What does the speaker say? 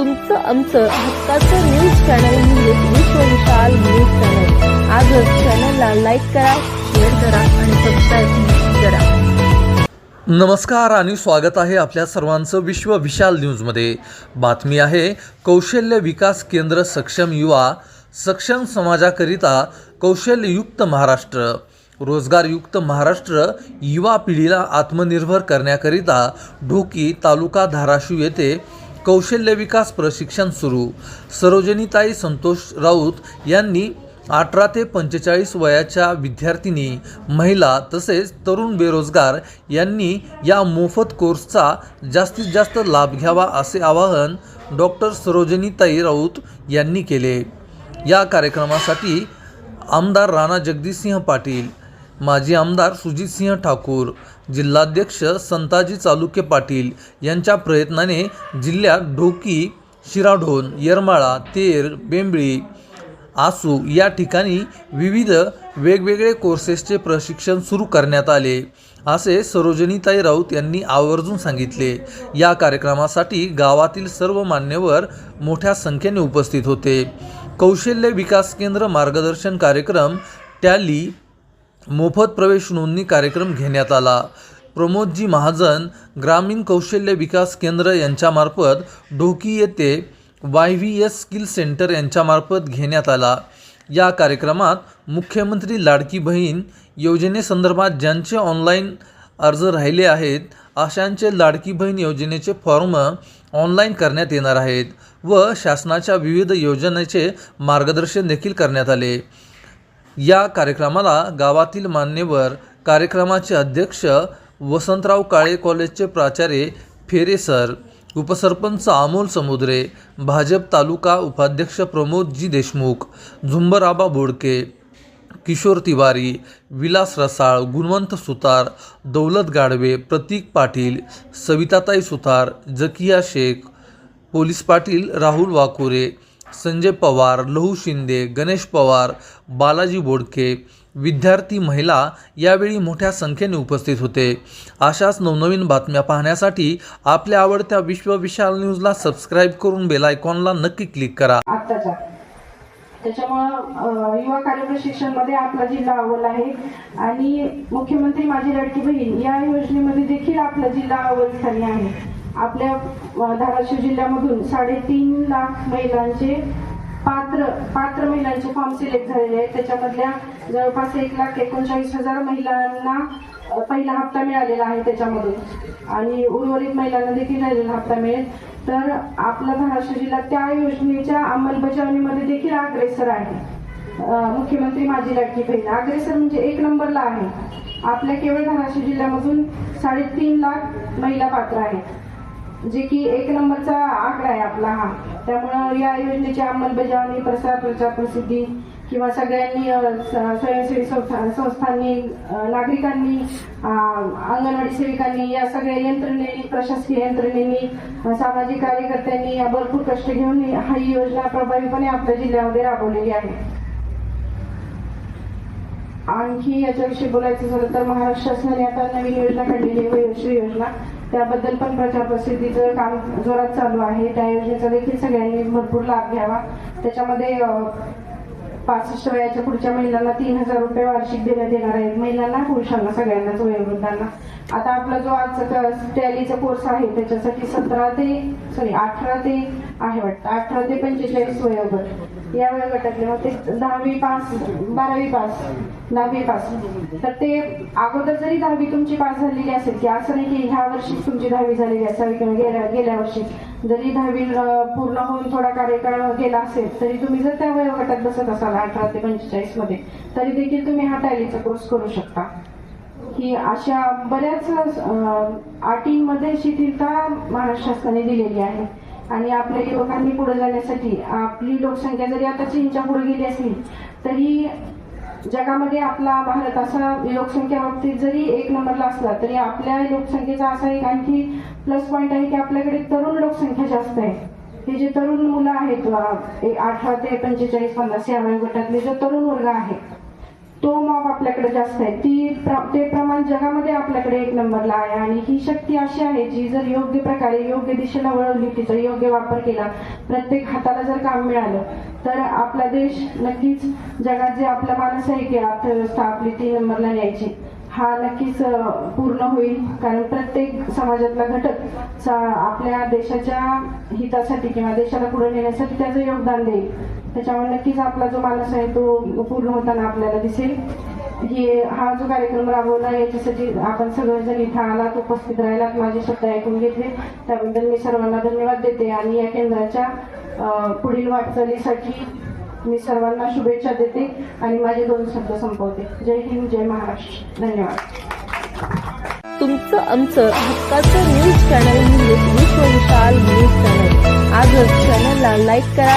तुमचं आमचं हक्काचं न्यूज चॅनल म्हणजेच विश्वविशाल न्यूज चॅनल आजच चॅनलला लाईक करा शेअर करा आणि सबस्क्राईब करा. नमस्कार आणि स्वागत आहे आपल्या सर्वांचं विश्व विशाल न्यूजमध्ये बातमी आहे कौशल्य विकास केंद्र सक्षम युवा सक्षम समाजाकरिता कौशल्ययुक्त महाराष्ट्र. रोजगारयुक्त महाराष्ट्र युवा पिढीला आत्मनिर्भर करण्याकरिता ढोकी तालुका धाराशिव येथे कौशल्य विकास प्रशिक्षण सुरू. सरोजनीताई संतोष राऊत यांनी अठरा ते पंचेचाळीस वयाच्या विद्यार्थिनी महिला तसेच तरुण बेरोजगार यांनी या मोफत कोर्सचा जास्तीत जास्त लाभ घ्यावा असे आवाहन डॉक्टर सरोजनीताई राऊत यांनी केले. या कार्यक्रमासाठी आमदार राणा जगदीशसिंह पाटील माजी आमदार सुजितसिंह ठाकूर जिल्हाध्यक्ष संताजी चालुक्य पाटील यांच्या प्रयत्नाने जिल्ह्यात ढोकी शिराढोण येरमाळा तेर बेंबळी आसू या ठिकाणी विविध वेगवेगळे कोर्सेसचे प्रशिक्षण सुरू करण्यात आले असे सरोजनीताई राऊत यांनी आवर्जून सांगितले. या कार्यक्रमासाठी गावातील सर्व मान्यवर मोठ्या संख्येने उपस्थित होते. कौशल्य विकास केंद्र मार्गदर्शन कार्यक्रम टॅली मोफत प्रवेश नोंदणी कार्यक्रम घेण्यात आला. प्रमोदजी महाजन ग्रामीण कौशल्य विकास केंद्र यांच्यामार्फत ढोकी येथे Y V S skill centre यांच्यामार्फत घेण्यात आला. या कार्यक्रमात मुख्यमंत्री लाडकी बहीण योजनेसंदर्भात ज्यांचे ऑनलाईन अर्ज राहिले आहेत अशांचे लाडकी बहीण योजनेचे फॉर्म ऑनलाईन करण्यात येणार आहेत व शासनाच्या विविध योजनेचे मार्गदर्शन देखील करण्यात आले. या कार्यक्रमाला गावातील मान्यवर कार्यक्रमाचे अध्यक्ष वसंतराव काळे कॉलेजचे प्राचार्य फेरे सर उपसरपंच अमोल समुद्रे भाजप तालुका उपाध्यक्ष प्रमोदजी देशमुख झुंबराबा बोडके किशोर तिवारी विलास रसाळ गुणवंत सुतार दौलत गाडवे प्रतीक पाटील सविताताई सुतार जकिया शेख पोलीस पाटील राहुल वाकुरे संजय पवार लहू शिंदे गणेश पवार बालाजी बोडके विद्यार्थी महिला यावेळी मोठ्या संख्येने उपस्थित होते. अशाच नवनवीन बातम्या पाहण्यासाठी आपल्या आवडत्या विश्व विशाल न्यूजला सबस्क्राईब करून बेल आयकॉनला नक्की क्लिक करा. आत्ताच्या त्याच्यामुळं युवा कार्य प्रशिक्षणमध्ये आपला जिल्हा अव्वल आहे. आणि मुख्यमंत्री माझी लाडकी बहीण या योजनेमध्ये देखील आपला जिल्हा अव्वल स्थानी आहे. आपल्या धाराशिव जिल्ह्यामधून साडेतीन लाख महिलांचे पात्र पात्र महिलांचे फॉर्म सिलेक्ट झालेले आहेत. त्याच्यामधल्या जवळपास एक लाख एकोणचाळीस हजार महिलांना पहिला हप्ता मिळालेला आहे त्याच्यामधून. आणि उर्वरित महिलांना देखील राहिलेला हप्ता मिळेल. तर आपला धाराशिव जिल्हा त्या योजनेच्या अंमलबजावणीमध्ये देखील अग्रेसर आहे. मुख्यमंत्री माझी लाडकी बहीण. अग्रेसर म्हणजे एक नंबरला आहे. आपल्या केवळ धाराशिव जिल्ह्यामधून साडेतीन लाख महिला पात्र आहेत. जे की एक नंबरचा आकडा आहे आपला हा. त्यामुळं या योजनेची अंमलबजावणी प्रसार प्रचार प्रसिद्धी किंवा सगळ्यांनी स्वयंसेवी संस्था- संस्थांनी नागरिकांनी अंगणवाडी सेविकांनी या सगळ्या यंत्रणेनी प्रशासकीय यंत्रणेनी सामाजिक कार्यकर्त्यांनी या भरपूर कष्ट घेऊन ही योजना प्रभावीपणे आपल्या जिल्ह्यामध्ये राबवलेली आहे. आणखी याच्याविषयी बोलायचं झालं तर महाराष्ट्र शासनाने आता नवीन योजना काढलेली आहे वयोश्री योजना. त्याबद्दल पण प्रचार प्रसिद्धीचं काम जोरात चालू आहे. त्या योजनेचा देखील सगळ्यांनी भरपूर लाभ घ्यावा. त्याच्यामध्ये पासष्ट वयाच्या पुढच्या महिलांना तीन हजार रुपये वार्षिक देण्यात येणार आहेत महिलांना पुरुषांना सगळ्यांनाच वयोवृद्धांना. आता आपला जो आजचा टॅलीचा कोर्स आहे त्याच्यासाठी सतरा ते सॉरी अठरा ते आहे वाटतं. अठरा ते पंचेचाळीस वयोगट. या वयोगटातले मग ते दहावी पास बारावी पास दहावी पास. तर ते अगोदर जरी दहावी तुमची पास झालेली असेल की असं नाही की ह्या वर्षी तुमची दहावी झालेली असावी किंवा गेल्या गेल्या वर्षी. जरी दहावी पूर्ण होऊन थोडा कार्यकाळ गेला असेल तरी तुम्ही जर त्या वयोगटात बसत असाल अठरा ते पंचेचाळीसमध्ये तरी देखील तुम्ही हा टॅलीचा कोर्स करू शकता. ही अशा बऱ्याच अटींमध्ये शिथिलता महाराष्ट्र शासनाने दिलेली आहे. आणि आपल्या युवकांनी पुढे जाण्यासाठी आपली लोकसंख्या जरी आता चीनच्या पुढे गेली असली तरी जगामध्ये आपला भारत असा लोकसंख्या बाबतीत जरी एक नंबरला असला तरी आपल्या लोकसंख्येचा असा एक आणखी प्लस पॉईंट आहे की आपल्याकडे तरुण लोकसंख्या जास्त आहे. हे जे तरुण मुलं आहेत एक अठरा ते पंचेचाळीस पन्नास या वयोगटातले जे तरुण वर्ग आहे तो मॉब आपल्याकडे जास्त आहे. ती ते प्रमाण जगामध्ये आपल्याकडे एक नंबरला आहे आणि ही शक्ती अशी आहे जी जर योग्य प्रकारे योग्य दिशेला वळवली तिचा योग्य वापर केला प्रत्येक हाताला जर काम मिळालं तर आपला देश नक्कीच जगात जे आपला मानस आहे की अर्थव्यवस्था आपली तीन नंबरला न्यायची. हा नक्कीच पूर्ण होईल. कारण प्रत्येक समाजातला घटक चा- आपल्या देशाच्या हितासाठी किंवा देशाला पुढे नेण्यासाठी त्याचं योगदान देईल. त्याच्यामुळे नक्कीच आपला जो मानस आहे तो पूर्ण होताना आपल्याला दिसेल. हे हा जो कार्यक्रम राबवला याच्यासाठी आपण सगळेजण इथं आलात उपस्थित राहिलात. माझे शब्द ऐकून घेतले. त्याबद्दल मी सर्वांना धन्यवाद देते आणि या केंद्राच्या पुढील वाटचालीसाठी मी सर्वांना शुभेच्छा देते आणि माझे दोन शब्द संपवते. जय हिंद जय महाराष्ट्र. धन्यवाद. तुमचं आमचं हक्काचं न्यूज चॅनल म्हणजेच विश्व विशाल न्यूज चॅनल आजच चॅनलला लाईक करा